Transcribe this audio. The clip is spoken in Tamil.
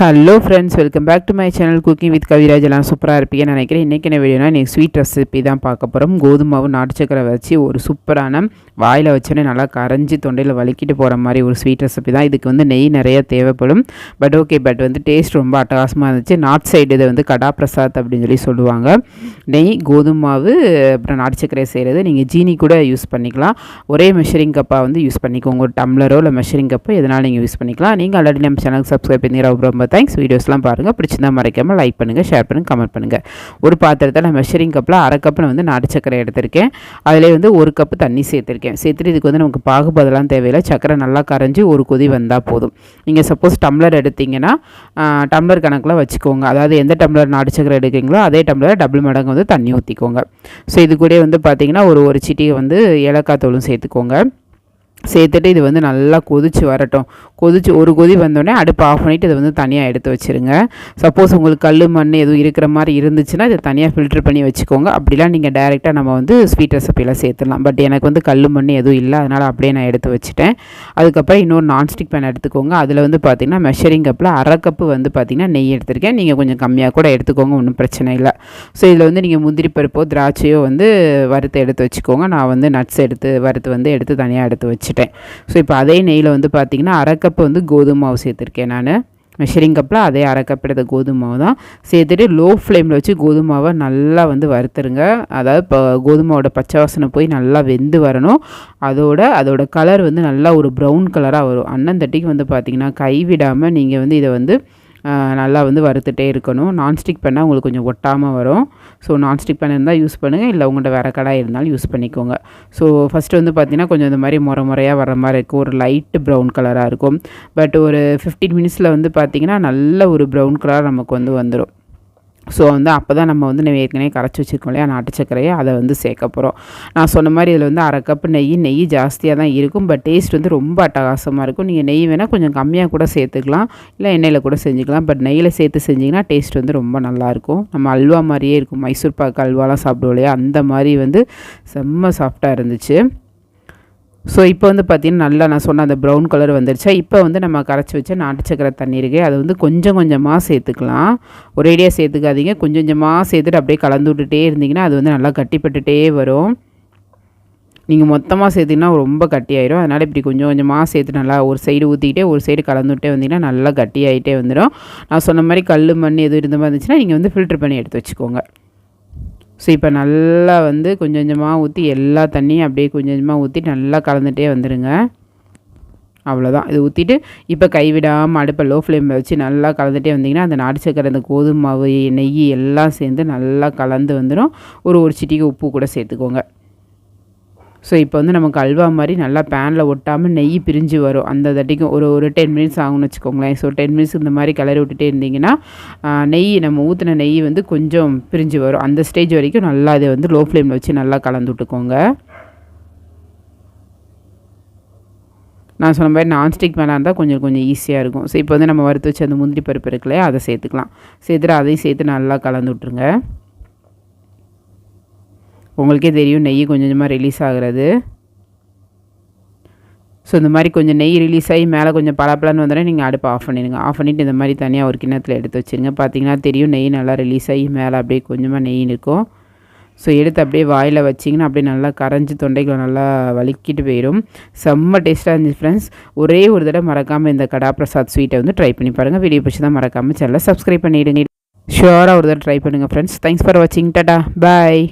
Hello friends welcome back to my channel cooking with Kaviraj எல்லாம் சூப்பராக இருப்பீங்கன்னு நினைக்கிறேன். இன்றைக்கி என்ன வீடியோனா நீங்கள் ஸ்வீட் ரெசிபி தான் பார்க்க போகிறோம் கோதுமாவு நாட்டு சக்கரை வச்சு ஒரு சூப்பரான வாயில் வச்சோன்னே நல்லா கரைஞ்சி தொண்டையில் வலிக்கிட்டு போகிற மாதிரி ஒரு ஸ்வீட் ரெசிபி தான். இதுக்கு வந்து நெய் நிறைய தேவைப்படும். பட் ஓகே பட் வந்து டேஸ்ட் ரொம்ப அட்டகாசமாக இருந்துச்சு. நார்த் சைடு இதை வந்து கடா பிரசாத் அப்படின்னு சொல்லி சொல்லுவாங்க. நெய் கோதுமாவு அப்புறம் நாட்டு சக்கரை செய்கிறது நீங்கள் ஜீனி கூட யூஸ் பண்ணிக்கலாம். ஒரே மெஷரிங் கப்பாக வந்து யூஸ் பண்ணிக்கோங்க. ஒரு டம்ளரோ இல்லை மெஷரிங் கப்போ எதனால் நீங்கள் யூஸ் பண்ணிக்கலாம். நீங்கள் ஆல்ரெடி நம்ம சேனலுக்கு சப்ஸ்கிரைப் பண்ணி ரொம்ப தேங்க்ஸ். வீடியோஸ்லாம் பாருங்கள் பிடிச்சிருந்தா மறைக்காமல் லைக் பண்ணுங்கள் ஷேர் பண்ணுங்கள் கமெண்ட் பண்ணுங்கள் ஒரு பாத்திரத்தில் நான் மெஷரிங் கப்பில் அரை கப்பில் வந்து நாட்டு சக்கரை எடுத்திருக்கேன். அதிலே வந்து ஒரு கப்பு தண்ணி சேர்த்துருக்கேன். சேர்த்துட்டு இதுக்கு வந்து நமக்கு பாகுபதெல்லாம் தேவையில்லை. சக்கரை நல்லா கரைஞ்சி ஒரு கொதி வந்தால் போதும். நீங்கள் சப்போஸ் டம்ளர் எடுத்திங்கன்னா டம்ளர் கணக்கில் வச்சுக்கோங்க. அதாவது எந்த டம்ளர் நாட்டு சக்கரை எடுக்கிறீங்களோ அதே டம்ளரில் டபுள் மடங்கு வந்து தண்ணி ஊற்றிக்கோங்க ஸோ இது கூட வந்து பார்த்திங்கன்னா ஒரு ஒரு சிட்டியை வந்து ஏலக்காய் தோளும் சேர்த்துக்கோங்க. சேர்த்துட்டு இது வந்து நல்லா கொதிச்சு வரட்டும். கொதிச்சு ஒரு கொதி வந்தோடனே அடுப்பு ஆஃப் பண்ணிவிட்டு இதை வந்து தனியாக எடுத்து வச்சுருங்க. சப்போஸ் உங்களுக்கு கல் மண் எதுவும் இருக்கிற மாதிரி இருந்துச்சுன்னா இதை தனியாக ஃபில்ட்ரு பண்ணி வச்சுக்கோங்க. அப்படிலாம் நீங்கள் டைரெக்டாக நம்ம வந்து ஸ்வீட் ரெசிப்பியில் சேர்த்துடலாம். பட் எனக்கு வந்து கல் மண் எதுவும் இல்லை. அதனால் அப்படியே நான் எடுத்து வச்சுட்டேன். அதுக்கப்புறம் இன்னொரு நான்ஸ்டிக் பேன் எடுத்துக்கோங்க. அதில் வந்து பார்த்திங்கன்னா மெஷரிங் கப்பில் அரை கப்பு வந்து பார்த்திங்கன்னா நெய் எடுத்திருக்கேன். நீங்கள் கொஞ்சம் கம்மியாக கூட எடுத்துக்கோங்க. ஒன்றும் பிரச்சனை இல்லை. ஸோ இதில் வந்து நீங்கள் முந்திரி பருப்போ திராட்சையோ வந்து வறுத்து எடுத்து வச்சுக்கோங்க. நான் வந்து நட்ஸ் எடுத்து வறுத்து வந்து எடுத்து தனியாக எடுத்து வச்சுட்டேன். ஸோ இப்போ அதே நெய்யில் வந்து பார்த்திங்கன்னா அரை வந்து கோதுமை மாவு சேர்த்துருக்கேன் நான். மெஷரிங் கப்பில் அதே அரை கப் எடுத்த கோதுமை மாவு தான். சேர்த்துட்டு லோ ஃப்ளேமில் வச்சு கோதுமாவை நல்லா வந்து வறுத்துருங்க. அதாவது இப்போ கோதுமாவோட பச்சை வாசனை போய் நல்லா வெந்து வரணும். அதோட அதோட கலர் வந்து நல்லா ஒரு ப்ரௌன் கலராக வரும். அண்ணன் தட்டிக்கு வந்து பார்த்திங்கன்னா கைவிடாமல் நீங்கள் வந்து இதை வந்து நல்லா வந்து வறுத்துட்டே இருக்கணும். நான்ஸ்டிக் பண்ணால் உங்களுக்கு கொஞ்சம் ஒட்டாமல் வரும். ஸோ நான்ஸ்டிக் பேன் இருந்தால் யூஸ் பண்ணுங்கள் இல்லை உங்கள்கிட்ட வேறு கடாய் இருந்தாலும் யூஸ் பண்ணிக்கோங்க. ஸோ ஃபஸ்ட்டு வந்து பார்த்திங்கன்னா கொஞ்சம் இந்த மாதிரி முறை முறையாக வர மாதிரி இருக்கும். ஒரு லைட்டு ப்ரௌன் கலராக இருக்கும். பட் ஒரு ஃபிஃப்டீன் மினிட்ஸில் வந்து பார்த்திங்கன்னா நல்ல ஒரு ப்ரௌன் கலர் நமக்கு வந்து வந்துடும் ஸோ வந்து அப்போ தான் நம்ம வந்து நம்ம ஏற்கனவே கரைச்சி வச்சுருக்கோம் இல்லையா? நாட்டு சர்க்கரையை அதை வந்து சேர்க்க போகிறோம் நான் சொன்ன மாதிரி இதில் வந்து அரை கப்பு நெய் நெய் ஜாஸ்தியாக தான் இருக்கும். பட் டேஸ்ட் வந்து ரொம்ப அட்டகாசமாக இருக்கும். நீங்கள் நெய் வேணால் கொஞ்சம் கம்மியாக கூட சேர்த்துக்கலாம். இல்லை எண்ணெயில் கூட செஞ்சுக்கலாம். பட் நெய்யில் சேர்த்து செஞ்சிங்கன்னா டேஸ்ட் வந்து ரொம்ப நல்லாயிருக்கும் நம்ம அல்வா மாதிரியே இருக்கும். மைசூர் பாக்கு அல்வாலாம் சாப்பிடுவோம் இல்லையா? அந்த மாதிரி வந்து செம்ம சாஃப்டாக இருந்துச்சு. ஸோ இப்போ வந்து பார்த்திங்கன்னா நல்லா நான் சொன்ன அந்த ப்ரௌன் கலர் வந்துருச்சா? இப்போ வந்து நம்ம கரைச்சி வச்ச நாட்டு சக்கரை தண்ணி இருக்குது அதை வந்து கொஞ்சம் கொஞ்சமாக சேர்த்துக்கலாம். ஒரேடியாக சேர்த்துக்காதீங்க. கொஞ்சம் கொஞ்சமாக சேர்த்துட்டு அப்படியே கலந்து விட்டுட்டே இருந்தீங்கன்னா அது வந்து நல்லா கட்டிப்பட்டுட்டே வரும். நீங்கள் மொத்தமாக சேர்த்திங்கன்னா ரொம்ப கட்டியாயிரும். அதனால் இப்படி கொஞ்சம் கொஞ்சமாக சேர்த்து நல்லா ஒரு சைடு ஊற்றிக்கிட்டே ஒரு சைடு கலந்து விட்டே வந்தீங்கன்னா நல்லா கட்டியாகிட்டே வந்துடும் நான் சொன்ன மாதிரி கல் மண் எதுவும் இருந்த மாதிரி இருந்துச்சுன்னா நீங்கள் வந்து ஃபில்ட்ரு பண்ணி எடுத்து வச்சுக்கோங்க. ஸோ இப்போ நல்லா வந்து கொஞ்சம் கொஞ்சமாக ஊற்றி எல்லா தண்ணியும் அப்படியே கொஞ்சம் கொஞ்சமாக ஊற்றி நல்லா கலந்துகிட்டே வந்துடுங்க அவ்வளோதான் இது ஊற்றிட்டு இப்போ கைவிடாமல் அடுப்பை லோ ஃப்ளேமில் வச்சு நல்லா கலந்துகிட்டே வந்தீங்கன்னா அந்த நாட்டு சக்கரை அந்த கோதுமை மாவு நெய் எல்லாம் சேர்ந்து நல்லா கலந்து வந்துடும் ஒரு ஒரு சிட்டிக்கு உப்பு கூட சேர்த்துக்கோங்க. ஸோ இப்போ வந்து நமக்கு அல்வா மாதிரி நல்லா பேனில் ஒட்டாமல் நெய் பிரிஞ்சு வரும். அந்த தட்டிக்கும் ஒரு ஒரு டென் மினிட்ஸ் ஆகும்னு வச்சுக்கோங்களேன். ஸோ டென் மினிட்ஸ் இந்த மாதிரி கிளறி விட்டுட்டே இருந்தீங்கன்னா நெய் நம்ம ஊற்றின நெய் வந்து கொஞ்சம் பிரிஞ்சு வரும். அந்த ஸ்டேஜ் வரைக்கும் நல்லா இதை வந்து லோ ஃப்ளேமில் வச்சு நல்லா கலந்து விட்டுக்கோங்க. நான் சொன்ன மாதிரி நான்ஸ்டிக் மேலே இருந்தால் கொஞ்சம் கொஞ்சம் ஈஸியாக இருக்கும். ஸோ இப்போ வந்து நம்ம வறுத்து வச்சு அந்த முந்திரி பருப்பு இருக்கலையே அதை சேர்த்துக்கலாம். சேர்த்துட்டு அதையும் சேர்த்து நல்லா கலந்து விட்ருங்க உங்களுக்கே தெரியும் நெய் கொஞ்சம் கொஞ்சமாக ரிலீஸ் ஆகிறது. ஸோ இந்த மாதிரி கொஞ்சம் நெய் ரிலீஸ் ஆகி மேலே கொஞ்சம் பலாப்பலான்னு வந்தோடனே நீங்கள் அடுப்பு ஆஃப் பண்ணிடுங்க. ஆஃப் பண்ணிவிட்டு இந்த மாதிரி தனியாக ஒரு கிண்ணத்தில் எடுத்து வச்சுருங்க. பார்த்தீங்கன்னா தெரியும் நெய் நல்லா ரிலீஸ் ஆகி மேலே அப்படியே கொஞ்சமாக நெய் இருக்கும் ஸோ எடுத்து அப்படியே வாயில் வச்சிங்கன்னா அப்படியே நல்லா கரைஞ்சி தொண்டைகளை நல்லா வலிக்கிட்டு போயிடும். செம்ம டேஸ்ட்டாக இருந்துச்சு ஃப்ரெண்ட்ஸ் ஒரே ஒரு தடவை மறக்காமல் இந்த கடா பிரசாத் ஸ்வீட்டை வந்து ட்ரை பண்ணி பாருங்கள் வீடியோ பிடிச்சி தான் மறக்காமல் சேனலை சப்ஸ்கிரைப் பண்ணிவிடுங்க ஷுவராக ஒரு தடவை ட்ரை பண்ணுங்கள் ஃப்ரெண்ட்ஸ் தேங்க்ஸ் ஃபார் வாட்சிங் டாடா பாய்